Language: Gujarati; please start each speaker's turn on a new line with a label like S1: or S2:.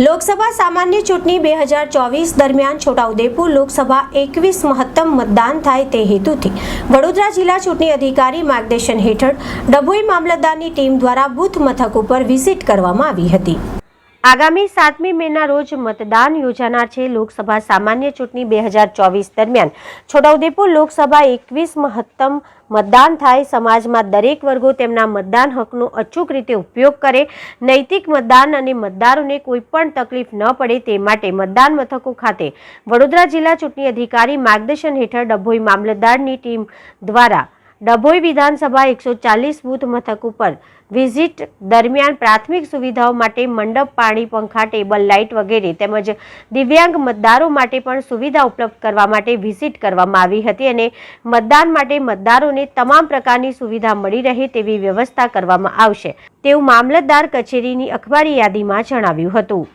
S1: લોકસભા સામાન્ય ચૂંટણી બે હજાર ચોવીસ દરમિયાન છોટાઉદેપુર લોકસભા એકવીસ મહત્તમ મતદાન થાય તે હેતુથી વડોદરા જિલ્લા ચૂંટણી અધિકારી માર્ગદર્શન હેઠળ ડભોઈ મામલતદારની ટીમ દ્વારા બૂથ મથક ઉપર વિઝિટ કરવામાં આવી હતી. આગામી સાતમી મેના રોજ મતદાન યોજાનાર છે. લોકસભા સામાન્ય ચૂંટણી બે હજાર ચોવીસ દરમિયાન છોટાઉદેપુર લોકસભા એકવીસ મહત્તમ મતદાન થાય. સમાજમાં દરેક વર્ગો તેમના મતદાન હકનો અચૂક રીતે ઉપયોગ કરે. નૈતિક મતદાન અને મતદારોને કોઈ પણ તકલીફ ન પડે તે માટે મતદાન મથકો ખાતે વડોદરા જિલ્લા ચૂંટણી અધિકારી માર્ગદર્શન હેઠળ ડભોઈ મામલતદારની ટીમ દ્વારા ડભોઈ વિધાનસભા એકસો ચાલીસ બૂથ મથક ઉપર વિઝિટ દરમિયાન પ્રાથમિક સુવિધાઓ માટે મંડપ, પાણી, પંખા, ટેબલ, લાઇટ વગેરે તેમજ દિવ્યાંગ મતદારો માટે પણ સુવિધા ઉપલબ્ધ કરવા માટે વિઝિટ કરવામાં આવી હતી અને મતદાન માટે મતદારોને તમામ પ્રકારની સુવિધા મળી રહે તેવી વ્યવસ્થા કરવામાં આવશે. તેવું મામલતદાર કચેરીની અખબારી યાદીમાં જણાવ્યું હતું.